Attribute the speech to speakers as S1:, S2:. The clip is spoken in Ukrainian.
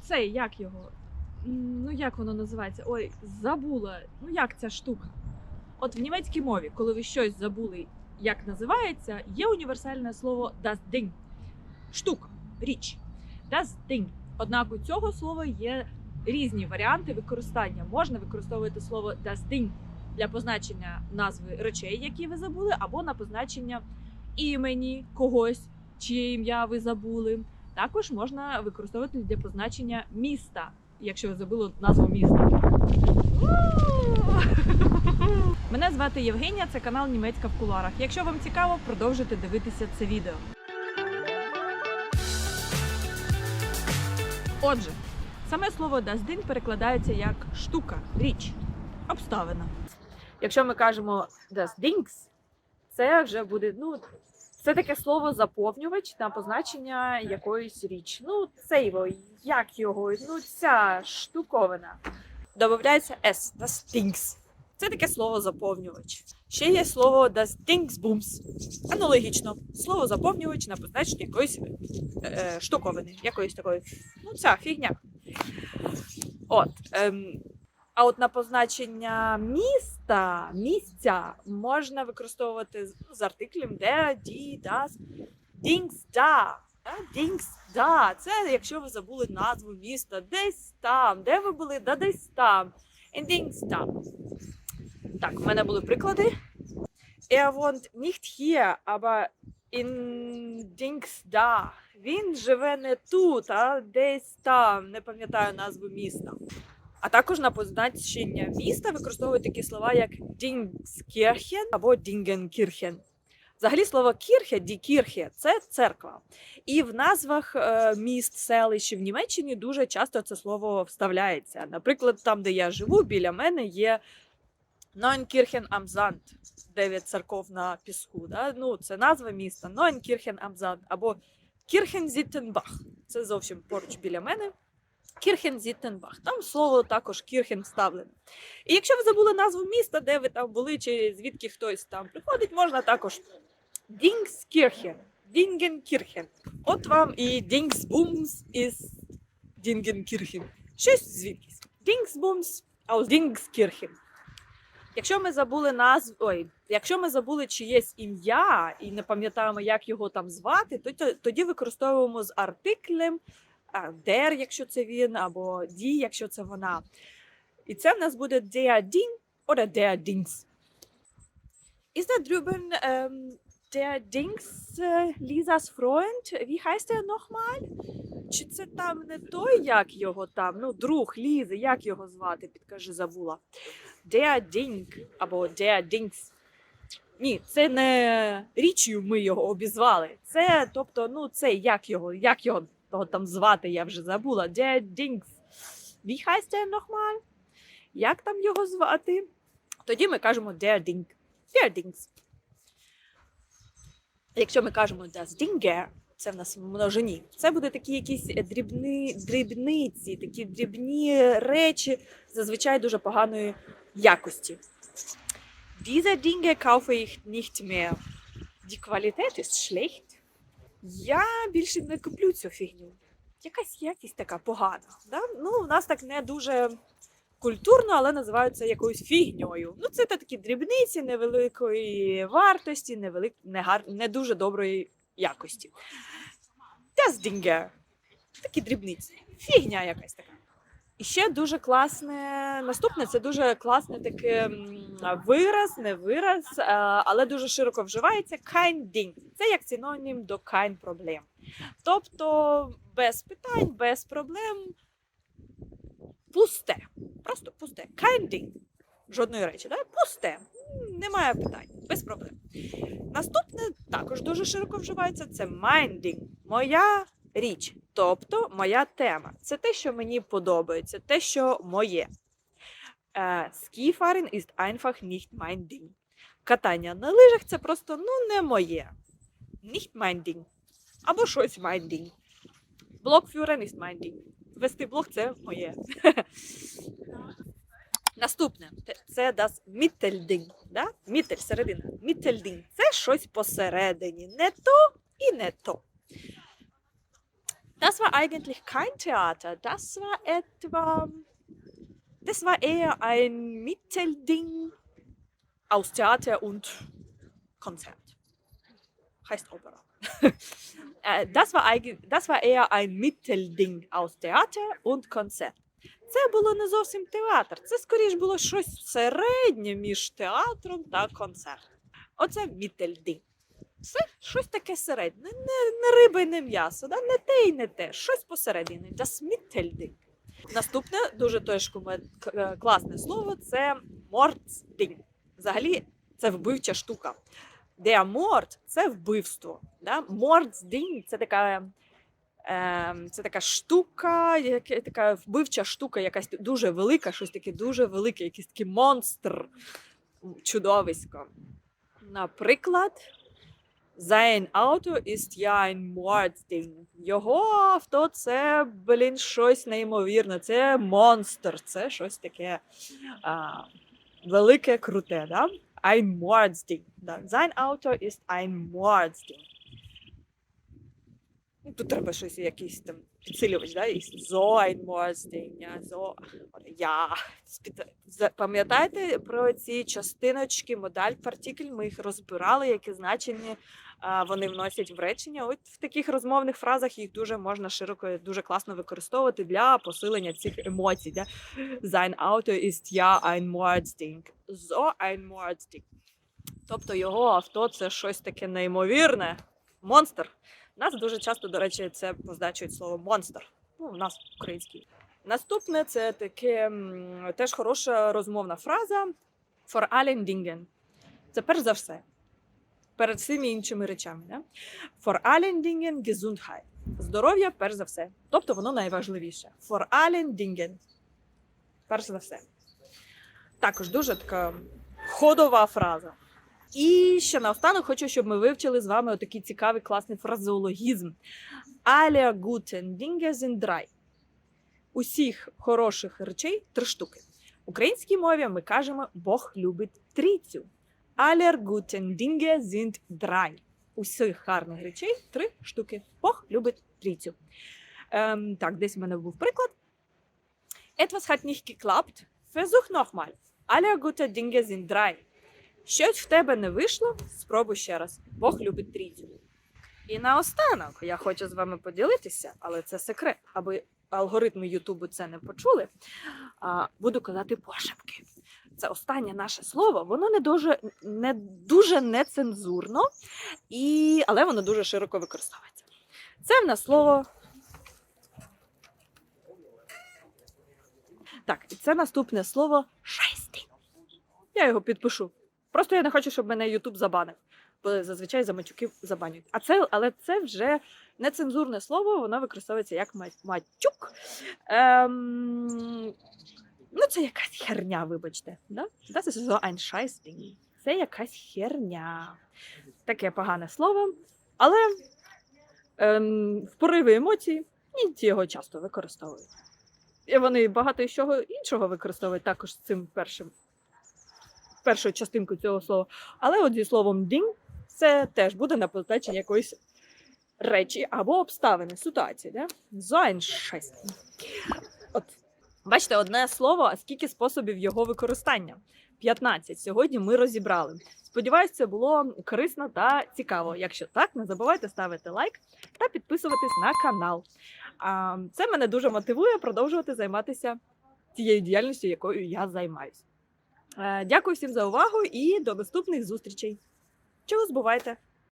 S1: цей, як його? Ну, як воно називається? Ой, забула. Ну як ця штука? От в німецькій мові, коли ви щось забули, як називається, є універсальне слово das Ding. Штука, річ. Das Ding. Однак у цього слова є різні варіанти використання. Можна використовувати слово das Ding для позначення назви речей, які ви забули, або на позначення імені когось, чиє ім'я ви забули. Також можна використовувати для позначення міста, якщо ви забули назву міста. Мене звати Євгенія, це канал Німецька в куларах. Якщо вам цікаво, продовжуйте дивитися це відео. Отже, саме слово Ding перекладається як штука, річ, обставина. Якщо ми кажемо das Dings, це вже буде ну. Це таке слово заповнювач на позначення якоїсь річ. Ну, це його, як його, ну ця штуковина. Додається S, das Dings. Це таке слово заповнювач. Ще є слово das Dingsbums. Аналогічно, слово заповнювач на позначення якоїсь е, штуковини, якоїсь такої. Ну, ця фігня. От. Ем, а от на позначення міста, місця можна використовувати з, з артиклем де, ді, dings, da. Да? Dings, da. Це якщо ви забули назву міста, десь там, де ви були, да десь там. Dings, da. Так, у мене були приклади. Er wohnt nicht hier, aber in Dings, da. Він живе не тут, а десь там. Не пам'ятаю назву міста. А також на позначення міста використовують такі слова, як Dingskirchen або Dingenkirchen. Взагалі слово кірхе, ді кірхе це церква. І в назвах е, міст, селищ в Німеччині дуже часто це слово вставляється. Наприклад, там, де я живу, біля мене є am Sand, дев'ять церков на піску. Да? Ну, це назва міста am Sand або Kirchenzittenbach. Це зовсім поруч біля мене. Кірхен-Зіттенбах. Там слово також Кірхен вставлене. І якщо ви забули назву міста, де ви там були, чи звідки хтось там приходить, можна також Дінгскірхен, Дінгенкірхен. От вам і Дінгсбумс із Дінгенкірхен. Щось звідкись. Дінгсбумс aus Дінгскірхен. Якщо ми забули назву, ой, якщо ми забули чиєсь ім'я і не пам'ятаємо, як його там звати, то тоді використовуємо з артиклем der, якщо це він, або die, якщо це вона. І це в нас буде der Ding oder der Dings. Ist da drüben ähm, der Dings äh, Lisas Freund? Wie heißt er nochmal? Чи це там не той, як його там? Ну, друг Лізи, як його звати? Підкажи, забула. Der Ding або der Dings. Ні, це не річчю ми його обізвали. Це, тобто, ну, це як його, як його того там звати, я вже забула. Der Dings. Wie heißt? Як там його звати? Тоді ми кажемо der Ding. Якщо ми кажемо das Dinger, це в нас в множині. Це буде такі якісь дрібні, дрібниці, такі дрібні речі, зазвичай дуже поганої якості. Diese Dinge kaufe ich nicht mehr. Die Qualität ist schlecht. Я більше не куплю цю фігню. Якась якість така погана. Да? Ну, у нас так не дуже культурно, але називаються якоюсь фігньою. Ну, це такі дрібниці невеликої вартості, невелик... не, гар... не дуже доброї якості. Dinger. Такі дрібниці. Фігня якась така. І ще дуже класне, наступне це дуже класне таке вираз, не вираз, але дуже широко вживається kein Це як синонім до kein проблем. Тобто без питань, без проблем, пусте. Просто пусте. Kein Жодної речі, да? пусте. Немає питань, без проблем. Наступне також дуже широко вживається це mein Моя річ, тобто моя тема. Це те, що мені подобається, те, що моє. Е, Skifahren ist einfach nicht mein Ding. Катання на лижах це просто ну не моє. Nicht mein Ding. Або щось mein Ding. Блокфюрен ist mein Ding. Вести блог це моє. Наступне це das Mittelding. Да? Mittel, середина. Mittelding. Це щось посередині. Не то і не то. Das war eigentlich kein Theater. Das war etwa. Das war eher ein Mittelding aus Theater und Konzert. Heißt Opera. Äh, das, war eigen- das war eher ein Mittelding aus Theater und Konzert. Це було не зовсім театр. Це скоріш було щось середнє між театром та концертом. Оце Mittelding. Це щось таке середнє. Не, не риба і не м'ясо, да? не те і не те. Щось посередині. Das. Наступне дуже теж е, класне слово це Mordsding. Взагалі, це вбивча штука. Der Mord – це вбивство. Да? Mordsding – це така. Ем, це така штука, така вбивча штука, якась дуже велика, щось таке дуже велике, якийсь такий монстр, чудовисько. Наприклад, Sein Auto ist ja ein Mordding. Його авто це, блін, щось неймовірне. Це монстр, це щось таке а, велике, круте. Да? Ein Mordding. Да. Sein Auto ist ein Mordding. Тут треба щось якийсь там підсилювач, да? So ein Mordding, so, ja. Пам'ятаєте про ці частиночки, модаль, партикль? Ми їх розбирали, які значення вони вносять в речення. От в таких розмовних фразах їх дуже можна широко, дуже класно використовувати для посилення цих емоцій. Да? Sein Auto ist ja ein Mordding. So ein Mordding. Тобто його авто це щось таке неймовірне. Монстр. Нас дуже часто, до речі, це позначують слово монстр. Ну, у нас український. Наступне це таке теж хороша розмовна фраза for allen Dingen. Це перш за все. Перед всіми іншими речами. Да? For allen Dingen Gesundheit. Здоров'я перш за все. Тобто воно найважливіше. For allen Dingen. Перш за все. Також дуже така ходова фраза. І ще наостанок хочу, щоб ми вивчили з вами отакий цікавий класний фразеологізм. Alle guten Dinge sind drei. Усіх хороших речей три штуки. В українській мові ми кажемо Бог любить трійцю. Aller guten Dinge sind drei. Усіх гарних речей три штуки. Бог любить трійцю. Ем, так, десь в мене був приклад. Etwas hat nicht geklappt. Versuch nochmal. Aller guten Dinge sind drei. Щось в тебе не вийшло, спробуй ще раз. Бог любить трійцю. І наостанок я хочу з вами поділитися, але це секрет, аби алгоритми Ютубу це не почули. Буду казати пошепки. Це останнє наше слово, воно не дуже не дуже нецензурно, і, але воно дуже широко використовується. Це в нас слово. Так, і це наступне слово шайсти. Я його підпишу. Просто я не хочу, щоб мене Ютуб забанив. Бо зазвичай за матюки забанюють. А це, але це вже нецензурне слово, воно використовується як матюк. Ем, ну, це якась херня, вибачте. Да? Das so ein. Це якась херня. Таке погане слово. Але ем, в пориві емоцій німці його часто використовують. І вони багато чого іншого використовують також з цим першим першою частинкою цього слова. Але от зі словом дінь це теж буде на позначення якоїсь речі або обставини, ситуації. Да? От, бачите, одне слово, а скільки способів його використання? 15. Сьогодні ми розібрали. Сподіваюсь, це було корисно та цікаво. Якщо так, не забувайте ставити лайк та підписуватись на канал. Це мене дуже мотивує продовжувати займатися тією діяльністю, якою я займаюсь. Е, Дякую всім за увагу і до наступних зустрічей. Чого збувайте!